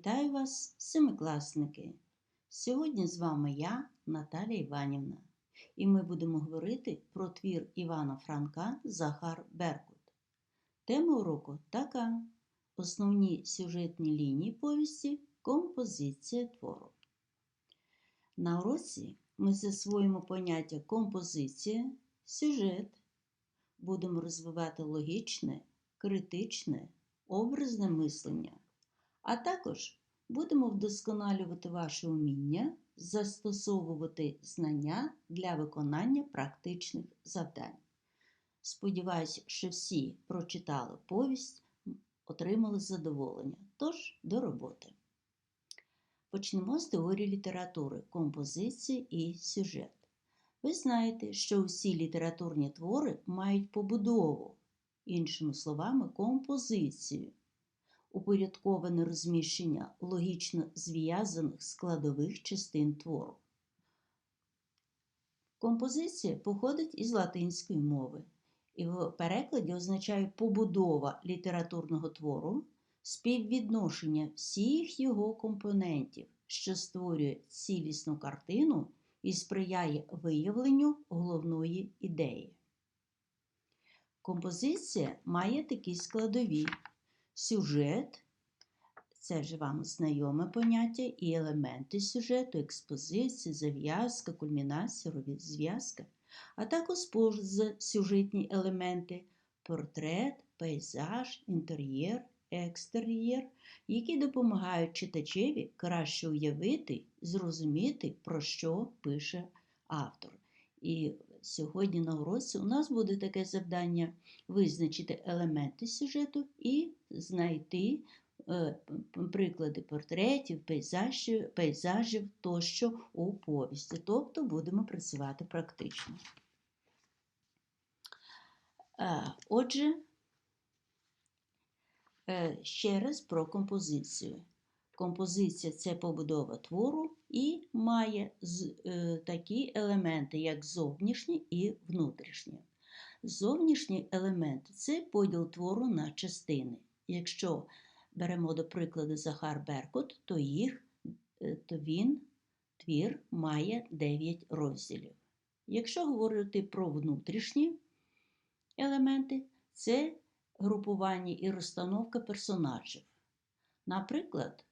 Вітаю вас, семикласники! Сьогодні з вами я, Наталія Іванівна, і ми будемо говорити про твір Івана Франка Захар Беркут. Тема уроку така: основні сюжетні лінії повісті, композиція твору. На уроці ми засвоїмо поняття композиція, сюжет, будемо розвивати логічне, критичне, образне мислення. А також будемо вдосконалювати ваше вміння застосовувати знання для виконання практичних завдань. Сподіваюсь, що всі прочитали повість, отримали задоволення. Тож, до роботи. Почнемо з теорії літератури, композиції і сюжет. Ви знаєте, що усі літературні твори мають побудову, іншими словами, композицію упорядковане розміщення логічно зв'язаних складових частин твору. Композиція походить із латинської мови і в перекладі означає побудова літературного твору, співвідношення всіх його компонентів, що створює цілісну картину і сприяє виявленню головної ідеї. Композиція має такі складові сюжет, це вже вам знайоме поняття, і елементи сюжету, експозиція, зав'язка, кульмінація, розв'язка, а також сюжетні елементи, портрет, пейзаж, інтер'єр, екстер'єр, які допомагають читачеві краще уявити, зрозуміти, про що пише автор. І сьогодні на уроці у нас буде таке завдання визначити елементи сюжету і знайти е, приклади портретів, пейзажів, пейзажів тощо у повісті. Тобто будемо працювати практично. Е, отже, е, ще раз про композицію. Композиція це побудова твору і має е, такі елементи, як зовнішні і внутрішні. Зовнішні елементи це поділ твору на частини. Якщо беремо до прикладу Захар Беркут, то їх, е, то він, твір, має 9 розділів. Якщо говорити про внутрішні елементи, це групування і розстановка персонажів. Наприклад,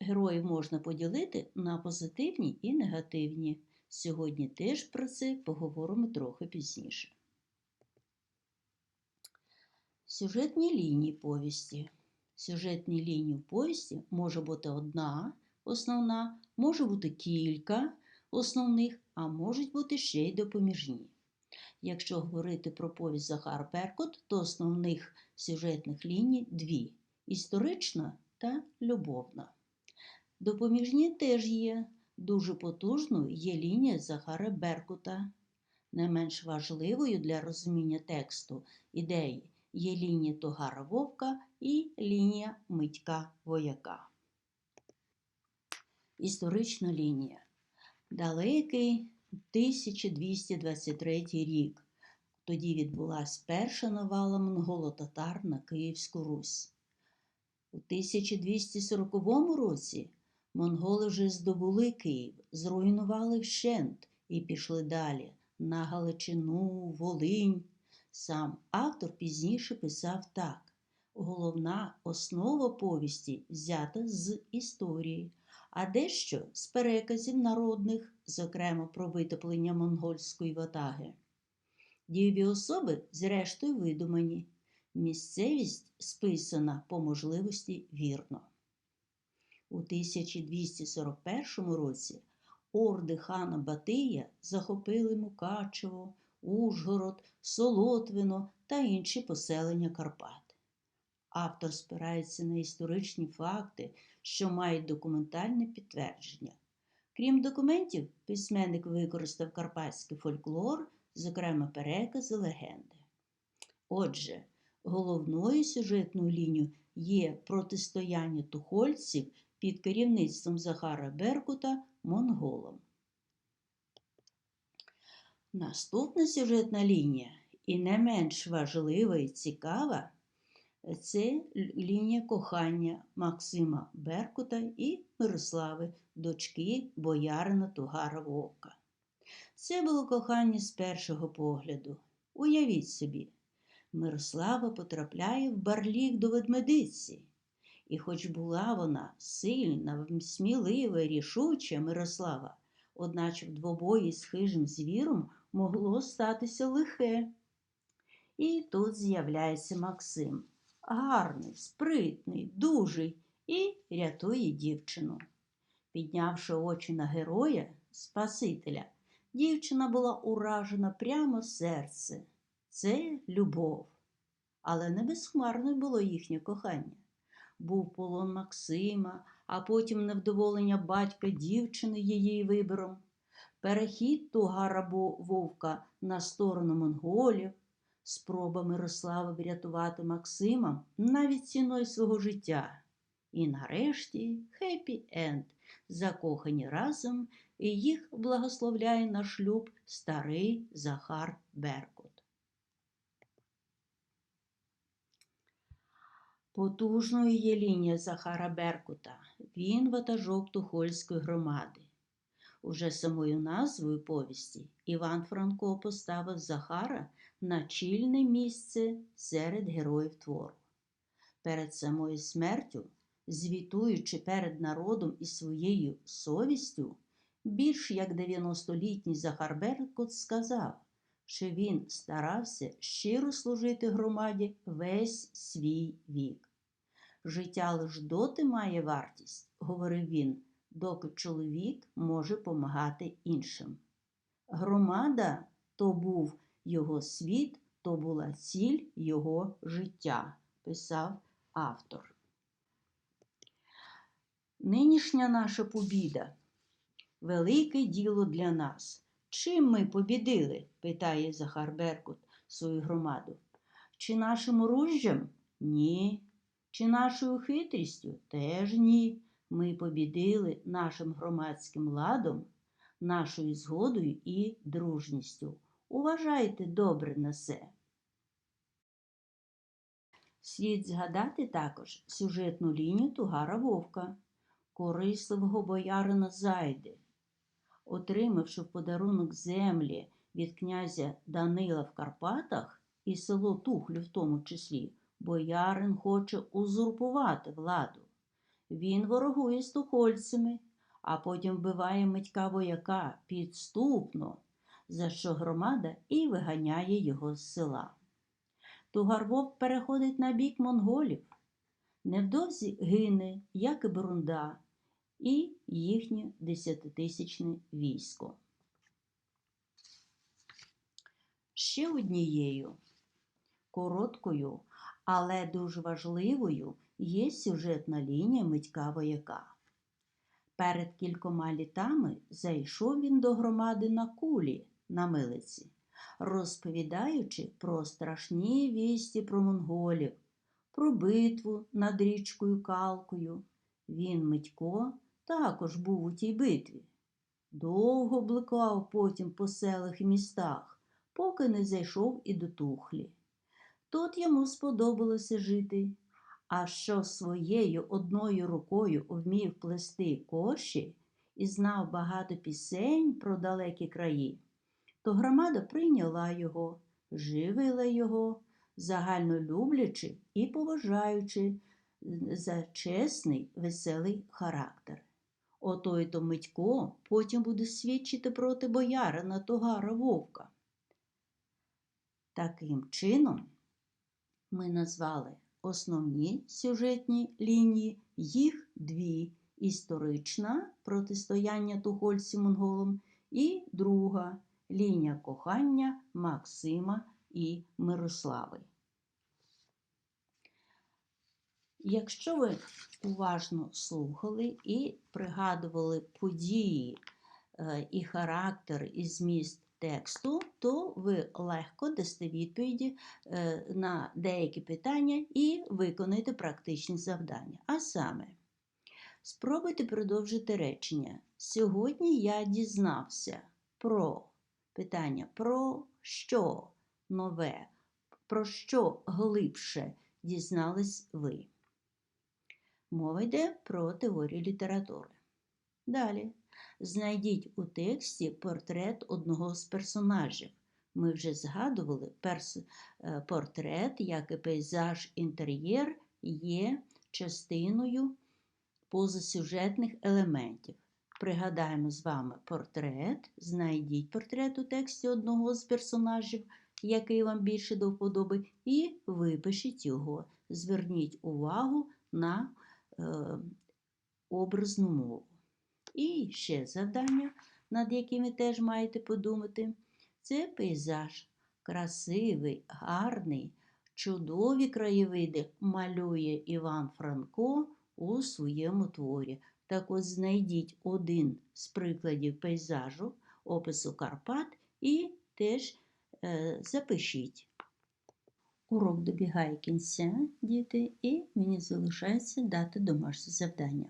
Героїв можна поділити на позитивні і негативні. Сьогодні теж про це поговоримо трохи пізніше. Сюжетні лінії повісті. Сюжетні лінії в повісті може бути одна основна, може бути кілька основних, а можуть бути ще й допоміжні. Якщо говорити про повість Захар Беркут, то основних сюжетних ліній дві історична та любовна. Допоміжні теж є. Дуже потужною є лінія Захара Беркута. Не менш важливою для розуміння тексту ідеї є лінія Тогара Вовка і лінія Митька Вояка. Історична лінія. Далекий 1223 рік. Тоді відбулася перша навала монголо-татар на Київську Русь. У 1240 році Монголи вже здобули Київ, зруйнували вщент і пішли далі на Галичину, Волинь. Сам автор пізніше писав так: головна основа повісті взята з історії, а дещо з переказів народних, зокрема про витоплення монгольської ватаги. Дієві особи, зрештою, видумані. Місцевість списана по можливості вірно. У 1241 році орди хана Батия захопили Мукачево, Ужгород, Солотвино та інші поселення Карпат. Автор спирається на історичні факти, що мають документальне підтвердження. Крім документів, письменник використав карпатський фольклор, зокрема перекази легенди. Отже, головною сюжетною лінією є протистояння тухольців під керівництвом Захара Беркута монголом. Наступна сюжетна лінія, і не менш важлива і цікава, Це лінія кохання Максима Беркута і Мирослави, дочки боярина Тугара Вовка. Це було кохання з першого погляду. Уявіть собі, Мирослава потрапляє в барлік до ведмедиці. І хоч була вона сильна, смілива, рішуча Мирослава, одначе в двобої з хижим звіром могло статися лихе. І тут з'являється Максим, гарний, спритний, дужий, і рятує дівчину. Піднявши очі на героя, Спасителя, дівчина була уражена прямо серце. Це любов. Але не безхмарне було їхнє кохання. Був полон Максима, а потім невдоволення батька дівчини її вибором, перехід тугара вовка на сторону монголів, спроба Мирослави врятувати Максима навіть ціною свого життя. І нарешті хеппі енд, закохані разом, і їх благословляє на шлюб старий Захар Беркут. Потужною є лінія Захара Беркута. Він ватажок Тухольської громади. Уже самою назвою повісті Іван Франко поставив Захара на чільне місце серед героїв твору. Перед самою смертю, звітуючи перед народом і своєю совістю, більш як 90-літній Захар Беркут сказав, що він старався щиро служити громаді весь свій вік. Життя лиш доти має вартість, говорив він, доки чоловік може помагати іншим. Громада то був його світ, то була ціль його життя, писав автор. Нинішня наша побіда велике діло для нас. Чим ми побідили? питає Захар Беркут свою громаду. Чи нашим оружжям? Ні. Чи нашою хитрістю? Теж ні. Ми побідили нашим громадським ладом, нашою згодою і дружністю. Уважайте добре на це. Слід згадати також сюжетну лінію Тугара Вовка, корисливого боярина Зайди. Отримавши в подарунок землі від князя Данила в Карпатах і село Тухлю в тому числі, боярин хоче узурпувати владу. Він ворогує з тухольцями, а потім вбиває митька вояка підступно, за що громада і виганяє його з села. Тугарвок переходить на бік монголів. Невдовзі гине, як і Бурунда, і їхнє десятитисячне військо. Ще однією короткою, але дуже важливою є сюжетна лінія митька вояка. Перед кількома літами зайшов він до громади на кулі на милиці, розповідаючи про страшні вісті про монголів, про битву над річкою Калкою. Він, Митько, також був у тій битві. Довго бликав потім по селах і містах, поки не зайшов і до тухлі. Тут йому сподобалося жити, а що своєю одною рукою вмів плести коші і знав багато пісень про далекі краї, то громада прийняла його, живила його, загально люблячи і поважаючи за чесний, веселий характер. Отой то Митько потім буде свідчити проти боярина Тогара Вовка. Таким чином, ми назвали основні сюжетні лінії, їх дві історична протистояння тухольців монголам і друга лінія кохання Максима і Мирослави. Якщо ви уважно слухали і пригадували події е, і характер, і зміст тексту, то ви легко дасте відповіді е, на деякі питання і виконаєте практичні завдання. А саме, спробуйте продовжити речення. Сьогодні я дізнався про питання, про що нове, про що глибше дізнались ви. Мова йде про теорію літератури. Далі. Знайдіть у тексті портрет одного з персонажів. Ми вже згадували, перс... е, портрет, як і пейзаж інтер'єр, є частиною позасюжетних елементів. Пригадаємо з вами портрет, знайдіть портрет у тексті одного з персонажів, який вам більше до вподоби, і випишіть його. Зверніть увагу на е, образну мову. І ще завдання, над якими теж маєте подумати, це пейзаж. Красивий, гарний, чудові краєвиди малює Іван Франко у своєму творі. Так ось знайдіть один з прикладів пейзажу, опису Карпат і теж е, запишіть. Урок добігає кінця, діти, і мені залишається дати домашнє завдання.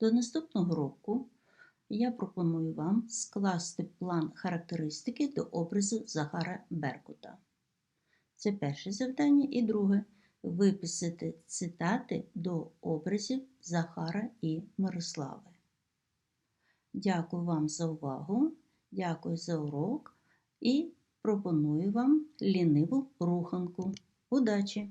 До наступного року я пропоную вам скласти план характеристики до образу Захара Беркута. Це перше завдання. І друге виписати цитати до образів Захара і Мирослави. Дякую вам за увагу, дякую за урок і пропоную вам ліниву руханку. Удачі!